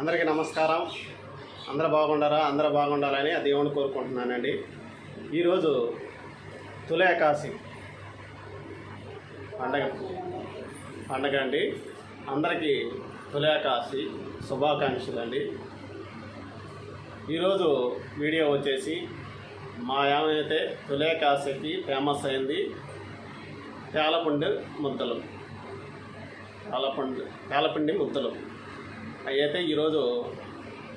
అందరికీ నమస్కారం. అందరూ బాగుండారా? అందరూ బాగుండాలని ఆ దేవుని కోరుకుంటున్నానండి. ఈరోజు తులేకాశి పండగ పండగ అండి. అందరికీ తులేకాశి శుభాకాంక్షలు అండి ఈరోజు వీడియో వచ్చేసి మా ఏమైతే తులేకాశికి ఫేమస్ అయింది తేలపుండి ముద్దలు. తేలపుండి తేలపిండి ముద్దలు. అయితే ఈరోజు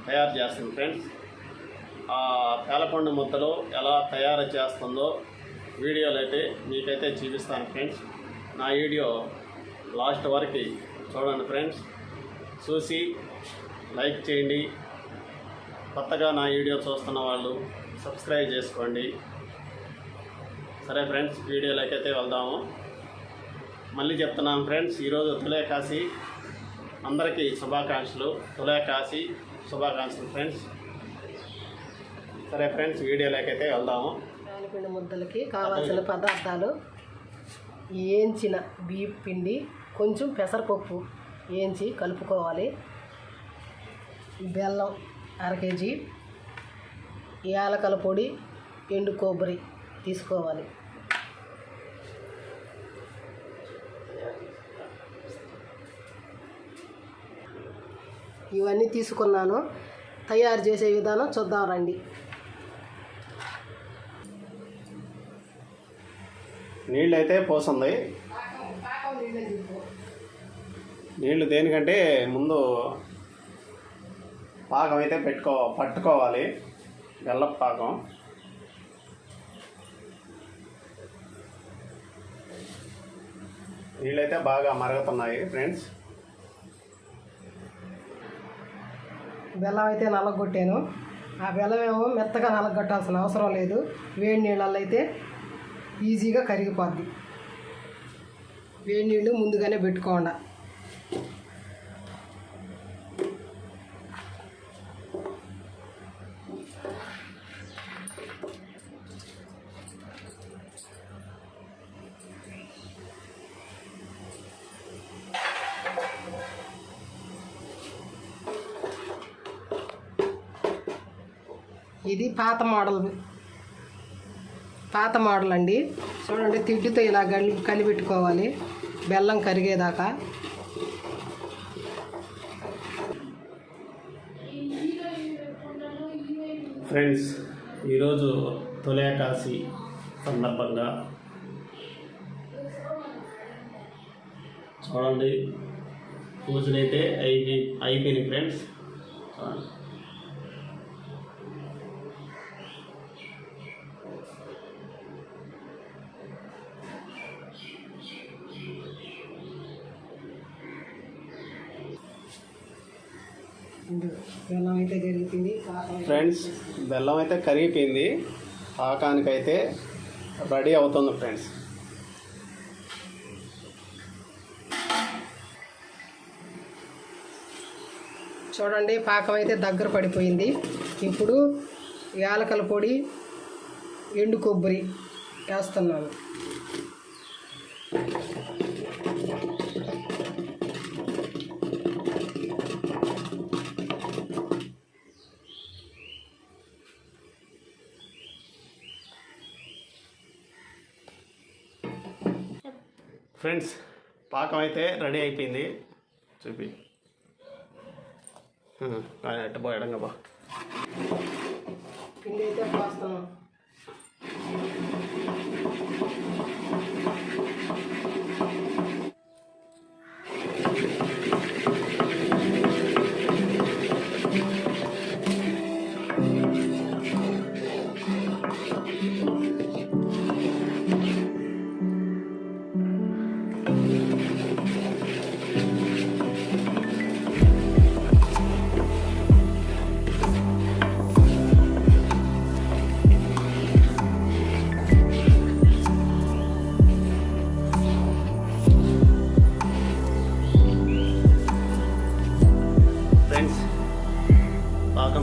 తయారు చేస్తుంది ఫ్రెండ్స్. ఆ తేలపండు ముద్దలు ఎలా తయారు చేస్తుందో వీడియోలు అయితే మీకైతే చూపిస్తాను ఫ్రెండ్స్. నా వీడియో లాస్ట్ వరకు చూడండి ఫ్రెండ్స్. చూసి లైక్ చేయండి. కొత్తగా నా వీడియో చూస్తున్న వాళ్ళు సబ్స్క్రైబ్ చేసుకోండి. సరే ఫ్రెండ్స్ వీడియోలోకి అయితే వెళ్దాము. మళ్ళీ చెప్తున్నాను ఫ్రెండ్స్ ఈరోజు తులేకాశి అందరికీ శుభాకాంక్షలు. తులేకాశి శుభాకాంక్షలు ఫ్రెండ్స్. సరే ఫ్రెండ్స్ వీడియోలోకి అయితే వెళ్దాము. పిండి ముద్దలకి కావాల్సిన పదార్థాలు వేయించిన బియ్యం పిండి కొంచెం పెసరపప్పు వేయించి కలుపుకోవాలి. బెల్లం అర కేజీ యాలకల పొడి ఎండు కొబ్బరి తీసుకోవాలి. ఇవన్నీ తీసుకున్నాను. తయారు చేసే విధానం చూద్దాం రండి. నీళ్ళు అయితే పోస్తుంది నీళ్ళు దేనికంటే ముందు పాకం అయితే పెట్టుకో పట్టుకోవాలి. బెల్లపు పాకం. నీళ్ళైతే బాగా మరుగుతున్నాయి ఫ్రెండ్స్. బెల్లం అయితే నలగొట్టాను. ఆ బెల్లం ఏమో మెత్తగా నలగొట్టాల్సిన అవసరం లేదు. వేడి నీళ్ళల్లో అయితే ఈజీగా కరిగిపోద్ది. వేడి నీళ్ళు ముందుగానే పెట్టుకోండి. ఇది పాత మోడల్. పాత మోడల్ అండి. చూడండి తిడ్డుతో ఇలా గలి కలిపెట్టుకోవాలి. బెల్లం కరిగేదాకా. ఫ్రెండ్స్ ఈరోజు తొలేకాశి సందర్భంగా చూడండి పూజలు అయితే అయిపోయి అయిపోయినాయి ఫ్రెండ్స్. బెల్లం అయితే ఫ్రెండ్స్ బెల్లం అయితే కరిగిపోయింది. పాకానికైతే రెడీ అవుతుంది ఫ్రెండ్స్. చూడండి పాకం అయితే దగ్గర పడిపోయింది. ఇప్పుడు యాలకల పొడి ఎండు కొబ్బరి వేస్తున్నాను. ఫ్రెండ్స్ పాకం అయితే రెడీ అయిపోయింది. చూపి. ఎట్ట పోయడం బా పిండి అయితే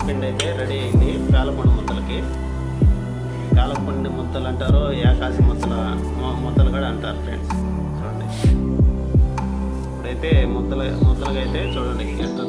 పిండి అయితే రెడీ అయింది. కాలపండు ముద్దలకి. కాలపండు ముద్దలు అంటారు ఏకాశి ముద్దల ముద్దలు కూడా అంటారు ఫ్రెండ్స్. చూడండి. ఇప్పుడైతే ముద్దల ముద్దలుగా అయితే చూడండి ఎంత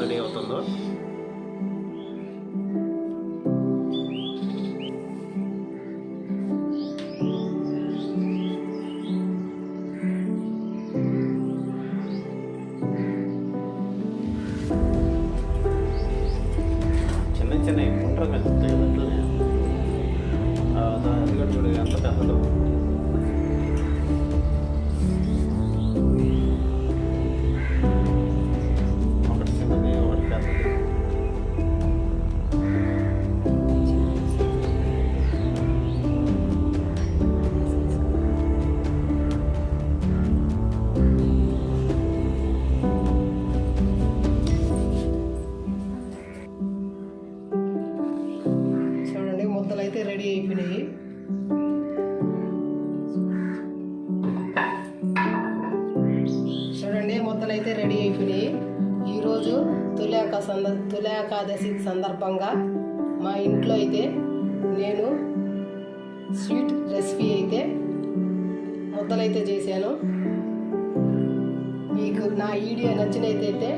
అయితే ఈరోజు తులాక సంద తులాకాదశి సందర్భంగా మా ఇంట్లో అయితే నేను స్వీట్ రెసిపీ అయితే ముద్దలైతే చేశాను. మీకు నా వీడియో నచ్చినైతే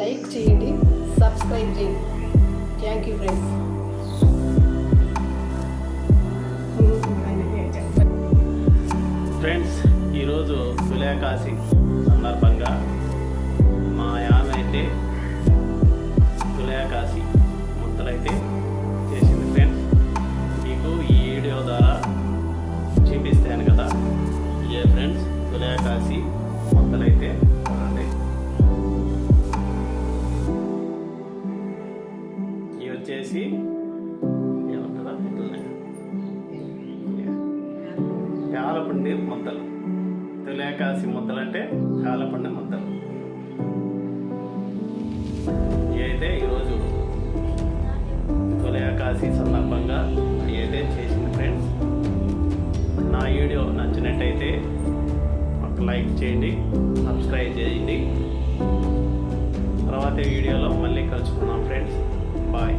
లైక్ చేయండి సబ్స్క్రైబ్ చేయండి. Thank you friends. ఫ్రెండ్స్ ఈరోజు తులాకాశి చూపిస్తాను కదా. ఏ ఫ్రెండ్స్ తులాకాశి ముద్దలైతే చూడండి. ఇవి వచ్చేసి ఏమంటారా ముద్దల్ని కాలపండి ముద్దలు. తులాకాసి ముద్దలు అంటే కాలపండి ముద్దలు. ఇవి అయితే ఈరోజు తులాకాసి సందర్భంగా లైక్ చేయండి సబ్స్క్రైబ్ చేయండి. తర్వాత వీడియోలో మళ్ళీ కలుసుకుందాం ఫ్రెండ్స్. బాయ్.